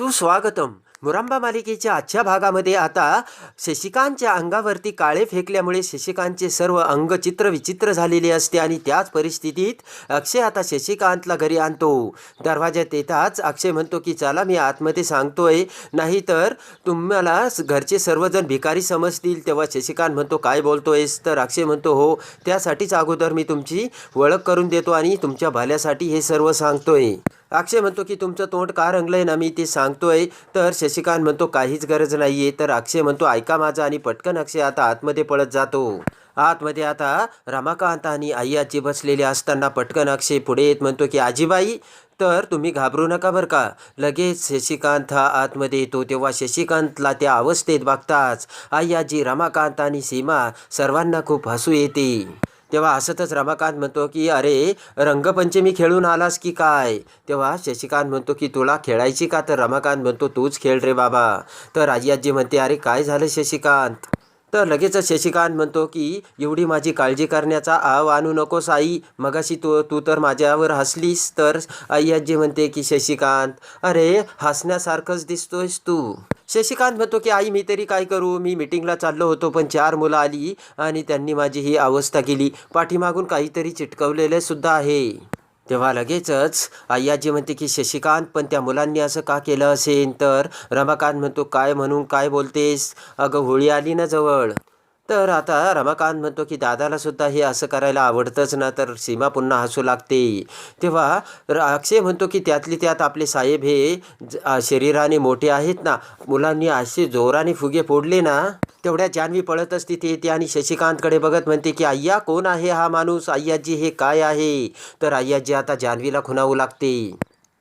सुस्वागतम. मुरांबा मालिकेच्या आजच्या भागामध्ये आता शशिकांतच्या अंगावरती काळे फेकल्यामुळे शशिकांतचे सर्व अंग चित्र विचित्र झालेले असते आणि त्याच परिस्थितीत अक्षय आता शशिकांतला घरी आणतो. दरवाज्यात येताच अक्षय म्हणतो की चला मी आतमध्ये सांगतोय. नाहीतर तुम्हाला घरचे सर्वजण भिकारी समजतील. तेव्हा शशिकांत म्हणतो काय बोलतोयस? तर अक्षय म्हणतो हो त्यासाठीच अगोदर मी तुमची ओळख करून देतो आणि तुमच्या भल्यासाठी हे सर्व सांगतोय. अक्षय म्हणतो की तुमचं तोंड का रंगलंय ना मी ते सांगतोय. तर शशिकांत म्हणतो काहीच गरज नाहीये. तर अक्षय म्हणतो ऐका माझं आणि पटकन अक्षय आता आतमध्ये पळत जातो. आतमध्ये आता रमाकांत आणि आई आजी बसलेले असताना पटकन अक्षय पुढे येत म्हणतो की आजीबाई तर तुम्ही घाबरू नका बरं का. लगेच शशिकांत हा आतमध्ये येतो. तेव्हा शशिकांतला त्या अवस्थेत बघताच आई आजी रमाकांत आणि सीमा सर्वांना खूप हसू येते. तेव्हा हसतच रमाकांत म्हणतो की अरे रंगपंचमी खेळून आलास की काय? तेव्हा शशिकांत म्हणतो की तुला खेळायची का? तर रमाकांत म्हणतो तूच खेळ रे बाबा. तर आजी आजी म्हणते अरे काय झालं शशिकांत? तर लगेचच शशिकांत म्हणतो की एवढी माझी काळजी करण्याचा आव आणू नकोस आई. मगाशी तू तू तर माझ्यावर हसलीस तर आई आजी म्हणते की शशिकांत अरे हसण्यासारखंच दिसतोयस तू. शशिकांत म्हणतो की आई मी तरी काय करू? मी मिटिंगला चाललो होतो पण चार मुलं आली आणि त्यांनी माझी ही अवस्था केली. पाठीमागून काहीतरी चिटकवलेलं सुद्धा आहे. तेव्हा लगेचच आई आजी म्हणते की शशिकांत पण त्या मुलांनी असं का केलं असेल तर रमाकांत म्हणतो काय म्हणून काय बोलतेस? अगं होळी आली ना जवळ. तर आता रमाकांत म्हणतो की दादाला सुद्धा हे असं करायला आवडतंच ना तर सीमा पुन्हा हसू लागते. तेव्हा अक्षय म्हणतो की त्यातली त्यात आपले साहेब हे ज- शरीराने मोठे आहेत ना मुलांनी असे जोराने फुगे फोडले ना तेवढ्या जान्हवी पळतच तिथे येते आणि शशिकांतकडे बघत म्हणते की अय्या कोण आहे हा माणूस? अय्याजी हे काय आहे? तर अय्याजी आता जान्हवीला खुणावू लागते.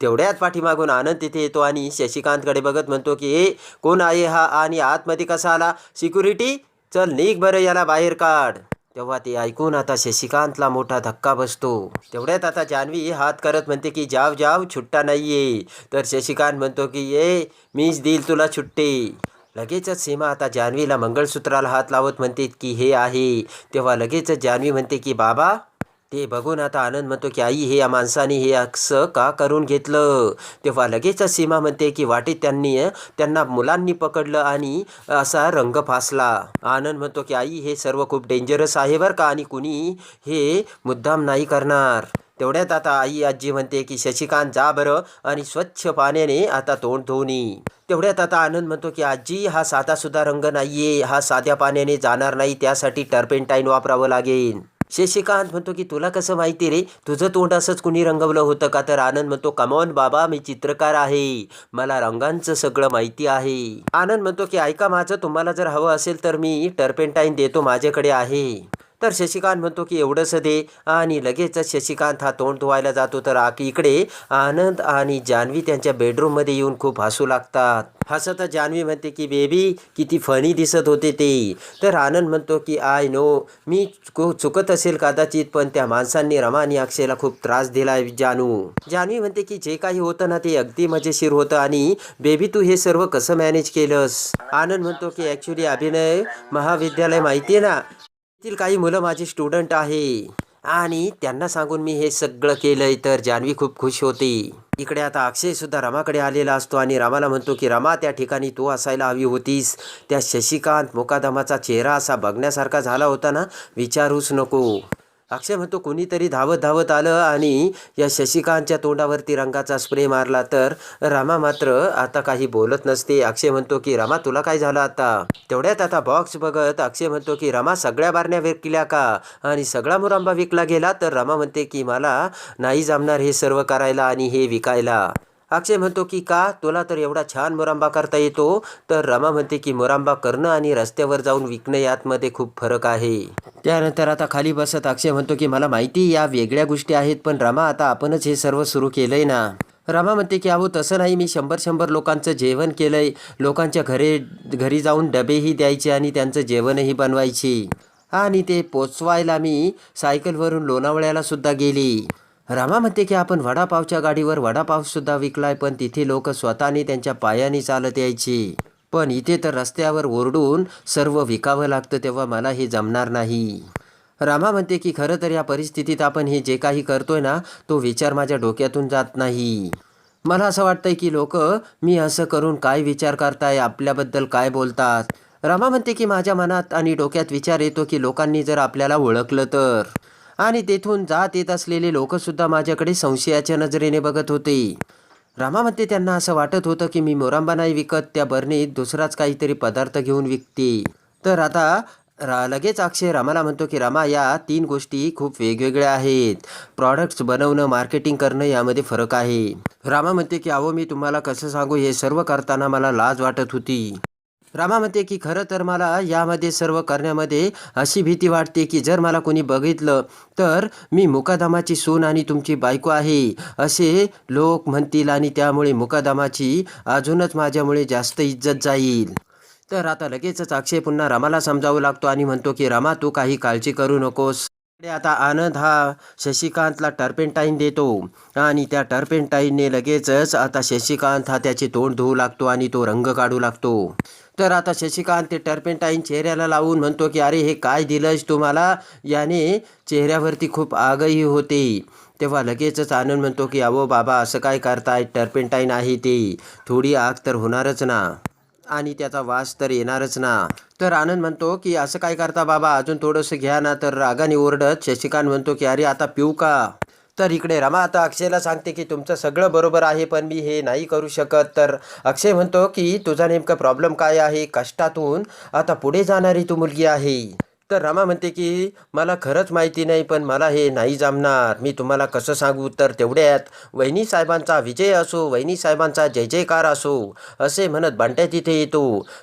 तेवढ्यात पाठीमागून आनंद तिथे येतो आणि शशिकांतकडे बघत म्हणतो की हे कोण आहे हा आणि आतमध्ये कसा आला? सिक्युरिटी चल निघ बरं याला बाहेर काढ. तेव्हा ते ऐकून आता शशिकांतला मोठा धक्का बसतो. तेवढ्यात आता जान्हवी हात करत म्हणते की जाव जाव छुट्टा नाहीये. तर शशिकांत म्हणतो की ये मीच देईल तुला छुट्टी. लगेचच सीमा आता जान्हवीला मंगळसूत्राला हात लावत म्हणते की हे आहे. तेव्हा लगेचच जान्हवी म्हणते की बाबा ते बघून आता आनंद म्हणतो की आई हे या माणसाने हे असं का करून घेतलं? तेव्हा लगेचच सीमा म्हणते की वाटेत त्यांनी त्यांना मुलांनी पकडलं आणि असा रंग फासला. आनंद म्हणतो की आई हे सर्व खूप डेंजरस आहे बरं का आणि कुणी हे मुद्दाम नाही करणार. तेवढ्यात आता आई आजी म्हणते की शशिकांत जा बरं आणि स्वच्छ पाण्याने आता तोंड धुवून तेवढ्यात आता आनंद म्हणतो की आजी हा साधा सुद्धा रंग नाहीये. हा साध्या पाण्याने जाणार नाही. त्यासाठी टर्पेंटाईन वापरावं लागेल. शशिकांत म्हणतो की तुला कसं माहिती रे? तुझं तोंड असंच कुणी रंगवलं होतं का? तर आनंद म्हणतो कमॉन बाबा मी चित्रकार आहे. मला रंगांचं सगळं माहिती आहे. आनंद म्हणतो की ऐका माझं तुम्हाला जर हवं असेल तर मी टर्पेंटाईन देतो माझ्याकडे आहे. तर शशिकांत म्हणतो की एवढंसं दे. आणि लगेचच शशिकांत हा तोंड धुवायला जातो. तर इकडे आनंद आणि जान्हवी त्यांच्या बेडरूममध्ये येऊन खूप हसू लागतात. हसत जान्हवी म्हणते की बेबी किती फनी दिसत होते ते. तर आनंद म्हणतो की आय नो मी चुकत असेल कदाचित पण त्या माणसांनी रमा आणि अक्षयला खूप त्रास दिला जानू. जान्हवी म्हणते की जे काही होतं ना ते अगदी मजेशीर होतं आणि बेबी तू हे सर्व कसं मॅनेज केलंस? आनंद म्हणतो की ॲक्च्युली अभिनय महाविद्यालय माहिती आहे ना. येथील काही मुलं माझे स्टुडंट आहे. आणि त्यांना सांगून मी हे सगळं केलंय तर जान्हवी खूप खुश होती. इकडे आता अक्षय सुद्धा रामाकडे आलेला असतो आणि रामाला म्हणतो की रमा त्या ठिकाणी तू असायला हवी होतीस. त्या शशिकांत मुकादमाचा चेहरा असा बघण्यासारखा झाला होता ना? विचारूच नको. अक्षय म्हणतो कुणीतरी धावत धावत आलं आणि या शशिकांतच्या तोंडावरती रंगाचा स्प्रे मारला तर रामा मात्र आता काही बोलत नसते. अक्षय म्हणतो की रामा तुला काय झालं आता? तेवढ्यात आता बॉक्स बघत अक्षय म्हणतो की रामा सगळ्या बारण्या विकल्या का? आणि सगळा मुरांबा विकला गेला? तर रामा म्हणते की मला नाही जमणार हे सर्व करायला आणि हे विकायला. अक्षय म्हणतो की का? तुला तर एवढा छान मुरांबा करता येतो. तर रमा म्हणते की मुरांबा करणं आणि रस्त्यावर जाऊन विकणं यातमध्ये खूप फरक आहे. त्यानंतर आता खाली बसत अक्षय म्हणतो की मला माहिती या वेगळ्या गोष्टी आहेत पण रमा आता आपणच हे सर्व सुरू केलंय ना. रमा म्हणते की अहो तसं नाही. मी शंभर शंभर लोकांचं जेवण केलंय. लोकांच्या घरे घरी जाऊन डबेही द्यायचे आणि त्यांचं जेवणही बनवायची. आणि ते पोचवायला मी सायकलवरून लोणावळ्याला सुद्धा गेली. रामा म्हणते की आपण वडापावच्या गाडीवर वडापावसुद्धा विकलाय पण तिथे लोक स्वतःने त्यांच्या पायाने चालत यायची. पण इथे तर रस्त्यावर ओरडून सर्व विकावं लागतं तेव्हा मला हे जमणार नाही. रामा म्हणते की खरं तर या परिस्थितीत आपण हे जे काही करतोय ना तो विचार माझ्या डोक्यातून जात नाही. मला असं वाटतंय की लोक मी असं करून काय विचार करताय आपल्याबद्दल काय बोलतात? रामा म्हणते की माझ्या मनात आणि डोक्यात विचार येतो की लोकांनी जर आपल्याला ओळखलं तर. आणि तेथून जात येत असलेले लोकसुद्धा माझ्याकडे संशयाच्या नजरेने बघत होते. रामा म्हणते त्यांना असं वाटत होतं की मी मोरांबा नाही विकत त्या बरणीत दुसराच काहीतरी पदार्थ घेऊन विकते. तर आता रा लगेच अक्षय रामाला म्हणतो की रामा या तीन गोष्टी खूप वेगवेगळ्या आहेत. प्रॉडक्ट्स बनवणं मार्केटिंग करणं यामध्ये फरक आहे. रामा म्हणते की अहो मी तुम्हाला कसं सांगू हे सर्व करताना मला लाज वाटत होती. रामा म्हणते की खरं तर मला यामध्ये सर्व करण्यामध्ये अशी भीती वाटते की जर मला कोणी बघितलं तर मी मुकादमाची सून आणि तुमची बायको आहे असे लोक म्हणतील आणि त्यामुळे मुकादमाची अजूनच माझ्यामुळे जास्त इज्जत जाईल. तर आता लगेचच अक्षय पुन्हा रामाला समजावू लागतो आणि म्हणतो की रामा तू काही काळजी करू नकोस. आता आनंद हा शशिकांतला टर्पेंटाईन देतो आणि त्या टर्पेंटाईनने लगेचच आता शशिकांत हा त्याचे तोंड धुवू लागतो आणि तो रंग काढू लागतो. तर आता शशिकांत ते टर्पेंटाईन चेहऱ्याला लावून म्हणतो की अरे हे काय दिलंस तुम्हाला? याने चेहऱ्यावरती खूप आगही होते. तेव्हा लगेचच आनंद म्हणतो की अहो बाबा असं काय करताय? टर्पेंटाईन आहे ते. थोडी आग तर होणारच ना. आणि त्याचा वास तर येणारच ना. तर आनंद म्हणतो की असं काय करता बाबा? अजून थोडंसं घ्या ना. तर रागाने ओरडत शशिकांत म्हणतो की अरे आता पिऊ का? तर इकडे रमा आता अक्षयला सांगते की तुमचं सगळं बरोबर आहे पण मी हे नाही करू शकत. तर अक्षय म्हणतो की तुझा नेमका प्रॉब्लेम काय आहे? कष्टातून आता पुढे जाणारी तू मुलगी आहे. तर रमा म्हणते की मला खरंच माहिती नाही पण मला हे नाही जमणार. मी तुम्हाला कसं सांगू? तर तेवढ्यात वहिनी साहेबांचा विजय असो वहिनी साहेबांचा जय जयकार असो असे म्हणत बंट्या तिथे येतो.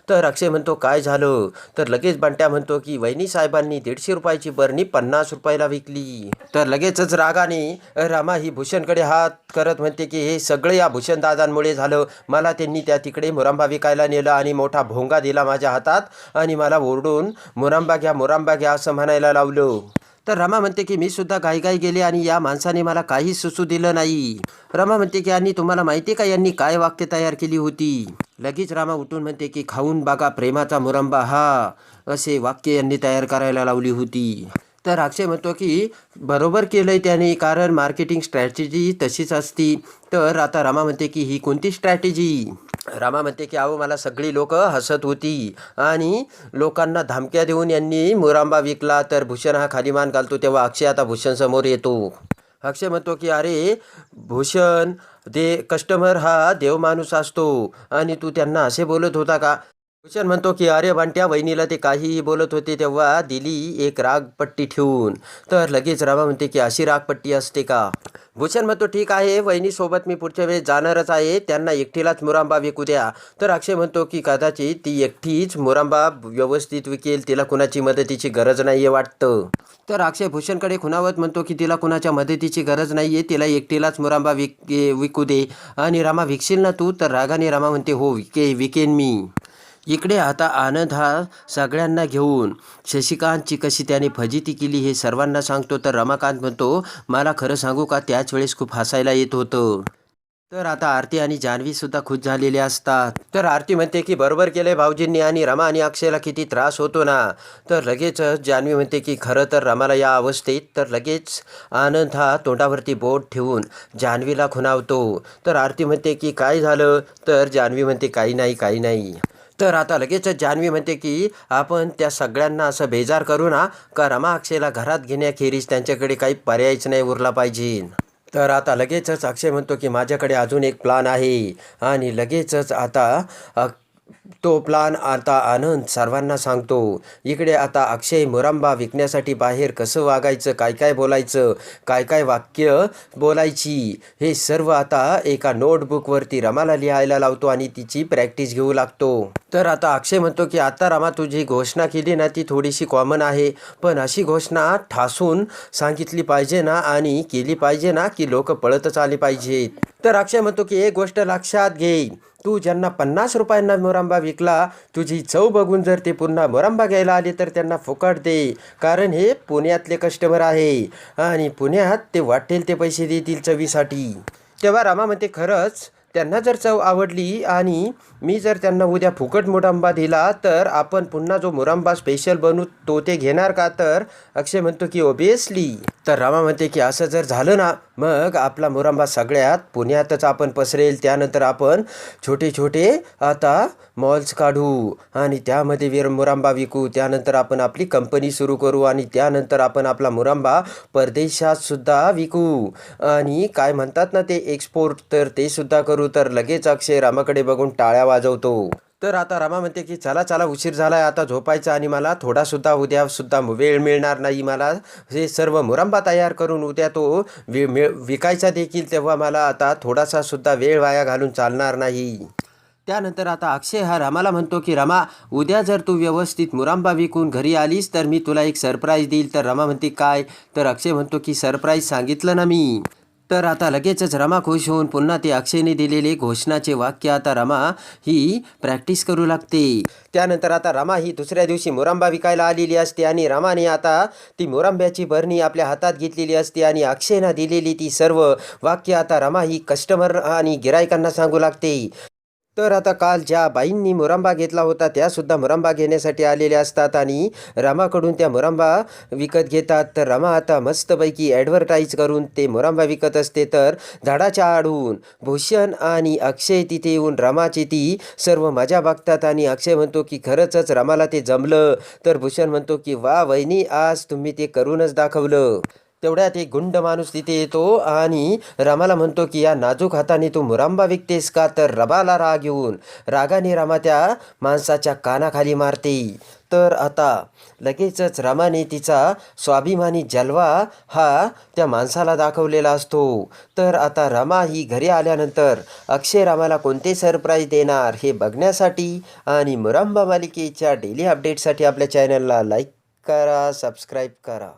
तर अक्षय म्हणतो काय झालं? तर लगेच बंट्या म्हणतो की वहिनी साहेबांनी दीडशे रुपयाची बरणी पन्नास रुपयाला विकली. तर लगेचच रागाने रमा ही भूषणकडे हात करत म्हणते की हे सगळं या भूषण दादांमुळे झालं. मला त्यांनी त्या तिकडे मुरांबा विकायला नेलं आणि मोठा भोंगा दिला माझ्या हातात आणि मला ओरडून मुरांबा घ्या मुरा मुरांबा घ्या असं म्हणायला लावलं. तर रमा म्हणते की मी सुद्धा काही काही गेले आणि या माणसाने मला काही सुचू दिलं नाही. रमा म्हणते की आणि तुम्हाला माहिती का यांनी काय वाक्य तयार केली होती? लगेच रामा उठून म्हणते की खाऊन बागा प्रेमाचा मुरंबा हा असे वाक्य यांनी तयार करायला लावली होती. तर अक्षय म्हणतो की बरोबर केलंय त्याने कारण मार्केटिंग स्ट्रॅटेजी तशीच असती. तर आता रामा म्हणते की ही कोणती स्ट्रॅटेजी? रामा म्हणते की अहो मला सगळी लोक हसत होती आणि लोकांना धमक्या देऊन यांनी मुरांबा विकला. तर भूषण हा खाली मान घालतो तेव्हा अक्षय आता भूषण समोर येतो. अक्षय म्हणतो की अरे भूषण दे कस्टमर हा देव माणूस असतो आणि तू त्यांना असे बोलत होता का? भूषण म्हणतो की अरे भांट्या वहिनीला ते काहीही बोलत होते तेव्हा दिली एक रागपट्टी ठेवून. तर लगेच रामा म्हणते की अशी रागपट्टी असते का? भूषण म्हणतो ठीक आहे वहिनीसोबत मी पुढच्या वेळेस जाणारच आहे त्यांना एकटीलाच मुरांबा विकू द्या. तर अक्षय म्हणतो की कदाचित ती एकटीच मुरांबा व्यवस्थित विकेल तिला कुणाची मदतीची गरज नाही आहे वाटतं. तर अक्षय भूषणकडे खुणावत म्हणतो की तिला कुणाच्या मदतीची गरज नाही आहे तिला एकटीलाच मुरांबा विक विकू दे. आणि रामा विकशील ना तू? तर रागाने रामा म्हणते हो विके विकेन मी. इकडे आता आनंद हा सगळ्यांना घेऊन शशिकांतची कशी त्याने फजिती केली हे सर्वांना सांगतो. तर रमाकांत म्हणतो मला खरं सांगू का त्याच वेळेस खूप हसायला येत होतं. तर आता आरती आणि जान्हवीसुद्धा खुश झालेले असतात. तर आरती म्हणते की बरोबर केले भाऊजींनी आणि रमा आणि अक्षयला किती त्रास होतो ना. तर लगेच जान्हवी म्हणते की खरं तर रमाला या अवस्थेत तर लगेच आनंद हा तोंडावरती बोट ठेवून जान्हवीला खुणावतो. तर आरती म्हणते की काय झालं? तर जान्हवी म्हणते काही नाही काही नाही. तर आता लगेच जान्हवी म्हणते की आपण त्या सगळ्यांना असं बेजार करू ना का रमाक्षेला घरात घेण्याखेरीज त्यांच्याकडे काही पर्यायच नाही उरला पाहिजे. तर आता लगेचच अक्षय म्हणतो की माझ्याकडे अजून एक प्लान आहे. आणि लगेचच आता तो प्लान आता आनंद सर्वांना सांगतो. इकडे आता अक्षय मुरांबा विकण्यासाठी बाहेर कसं वागायचं काय काय बोलायचं काय काय वाक्य बोलायची हे सर्व आता एका नोटबुकवरती रमाला लिहायला लावतो आणि तिची प्रॅक्टिस घेऊ लागतो. तर आता अक्षय म्हणतो की आता रमा तू जी घोषणा केली ना ती थोडीशी कॉमन आहे. पण अशी घोषणा ठासून सांगितली पाहिजे ना आणि केली पाहिजे ना की लोक पळतच आले पाहिजेत. तर अक्षय म्हणतो की एक गोष्ट लक्षात घे. तू ज्यांना पन्नास रुपयांना मोरांबा विकला तुझी चव बघून जर ते पुन्हा मोरांबा घ्यायला आले तर त्यांना फुकट दे. कारण हे पुण्यातले कस्टमर आहे. आणि पुण्यात ते वाटेल ते पैसे देतील चवीसाठी. तेव्हा रामा म्हणते खरंच त्यांना जर चव आवडली आणि मी जर त्यांना उद्या फुकट मोरांबा दिला तर आपण पुन्हा जो मुरांबा स्पेशल बनवू तो ते घेणार का? तर अक्षय म्हणतो की ओबियसली तर रामा म्हणते की असं जर झालं ना मग आपला मुरंबा सगळ्यात पुण्यातच आपण पसरेल. त्यानंतर आपण छोटे छोटे आता मॉल्स काढू आणि त्यामध्ये विर मुरंबा विकू. त्यानंतर आपण आपली कंपनी सुरू करू आणि त्यानंतर आपण आपला मुरंबा परदेशातसुद्धा विकू. आणि काय म्हणतात ना ते एक्सपोर्ट तर ते सुद्धा करू. तर लगेच अक्षय रामाकडे बघून टाळ्या वाजवतो. तर आता रमा म्हणते की चला चला उशीर झाला आहे आता झोपायचं आणि मला थोडासुद्धा उद्यासुद्धा वेळ मिळणार नाही. मला हे सर्व मुरंबा तयार करून उद्या तो वि मिळ विकायचा देखील तेव्हा मला आता थोडासा सुद्धा वेळ वाया घालून चालणार नाही. त्यानंतर आता अक्षय हा रमाला म्हणतो की रमा उद्या जर तू व्यवस्थित मुरांबा विकून घरी आलीस तर मी तुला एक सरप्राईज देईल. तर रमा म्हणते काय? तर अक्षय म्हणतो की सरप्राईज सांगितलं ना मी. तर आता लगेचच रमा खुश होऊन पुन्हा ती अक्षयने दिलेले घोषणाचे वाक्य आता रमा ही प्रॅक्टिस करू लागते. त्यानंतर आता रमा ही दुसऱ्या दिवशी मुरांबा विकायला आलेली असते आणि रमाने आता ती मुरांब्याची भरणी आपल्या हातात घेतलेली असते आणि अक्षयनं दिलेली ती सर्व वाक्य आता रमा ही कस्टमर आणि गिरायकांना सांगू लागते. तर आता काल ज्या बाईंनी मुरंबा घेतला होता त्यासुद्धा मुरंबा घेण्यासाठी आलेल्या असतात आणि रमाकडून त्या मुरंबा विकत घेतात. तर रमा आता मस्तपैकी ॲडव्हर्टाईज करून ते मुरंबा विकत असते. तर झाडाच्या आडून भूषण आणि अक्षय तिथे येऊन रमाची ती सर्व मजा बघतात आणि अक्षय म्हणतो की खरंचच रमाला ते जमलं. तर भूषण म्हणतो की वा वहिनी आज तुम्ही ते करूनच दाखवलं. तेवढ्यात एक गुंड माणूस तिथे येतो आणि रमाला म्हणतो की या नाजूक हाताने तू मुरांबा विकतेस का? तर रबाला राग येऊन रागाने रमा त्या माणसाच्या कानाखाली मारते. तर आता लगेचच रमाने तिचा स्वाभिमानी जलवा हा त्या माणसाला दाखवलेला असतो. तर आता रमा ही घरी आल्यानंतर अक्षय रामाला कोणते सरप्राईज देणार हे बघण्यासाठी आणि मुरांबा मालिकेच्या डेली अपडेटसाठी आपल्या चॅनलला लाईक करा सबस्क्राईब करा.